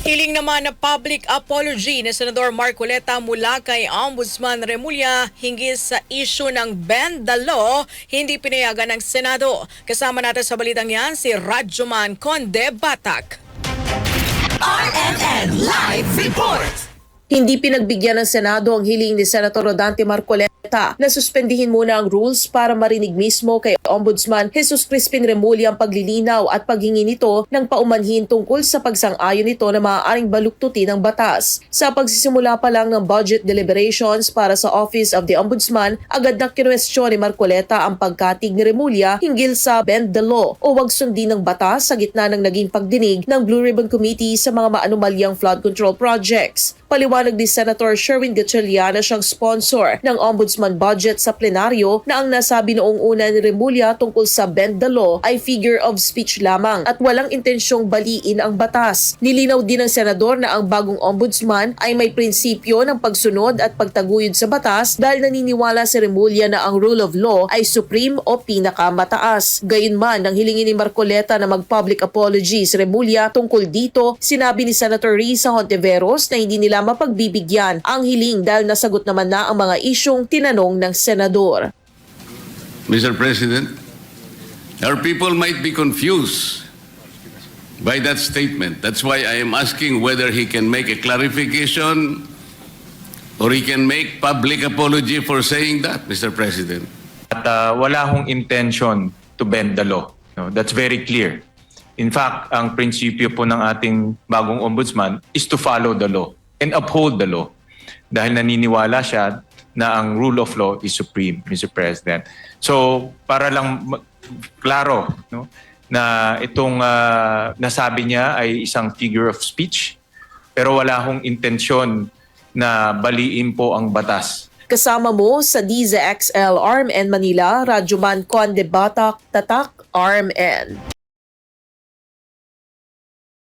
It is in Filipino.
Hiling naman na public apology ni Senador Marcoleta mula kay Ombudsman Remulla hinggil sa issue ng ban the law hindi pinayagan ng Senado. Kasama natin sa balitang yan si Radyoman Conde Batak. RMN Live Report! Hindi pinagbigyan ng Senado ang hiling ni Senator Rodante Marcoleta na suspendihin muna ang rules para marinig mismo kay Ombudsman Jesus Crispin Remulla ang paglilinaw at paghingi nito ng paumanhin tungkol sa pagsang-ayon nito na maaaring baluktutin ng batas. Sa pagsisimula pa lang ng budget deliberations para sa Office of the Ombudsman, agad na kinwestiyon ni Marcoleta ang pagkatig ni Remulla hinggil sa bend the law o wag sundin ng batas sa gitna ng naging pagdinig ng Blue Ribbon Committee sa mga maanumalyang flood control projects. Paliwanag ni Senator Sherwin Gatchalian na siyang sponsor ng ombudsman budget sa plenaryo na ang nasabi noong una ni Remulla tungkol sa bend the law ay figure of speech lamang at walang intensyong baliin ang batas. Nilinaw din ng senador na ang bagong ombudsman ay may prinsipyo ng pagsunod at pagtaguyod sa batas dahil naniniwala si Remulla na ang rule of law ay supreme o pinakamataas. Gayunman, nang hilingin ni Marcoleta na mag-public apology si Remulla tungkol dito, sinabi ni Senator Risa Hontiveros na hindi nila mapagbibigyan ang hiling dahil nasagot naman na ang mga isyong tinanong ng senador. Mr. President, our people might be confused by that statement. That's why I am asking whether he can make a clarification or he can make public apology for saying that, Mr. President. At uh, wala hong intention to bend the law. No, that's very clear. In fact, ang prinsipyo po ng ating bagong ombudsman is to follow the law and uphold the law. Dahil naniniwala siya na ang rule of law is supreme, Mr. President. So, para lang klaro no, na itong uh, nasabi niya ay isang figure of speech pero wala hong intensyon na baliin po ang batas. Kasama mo sa DZXL RMN Manila, Radyoman Conde Batak, Tatak, RMN.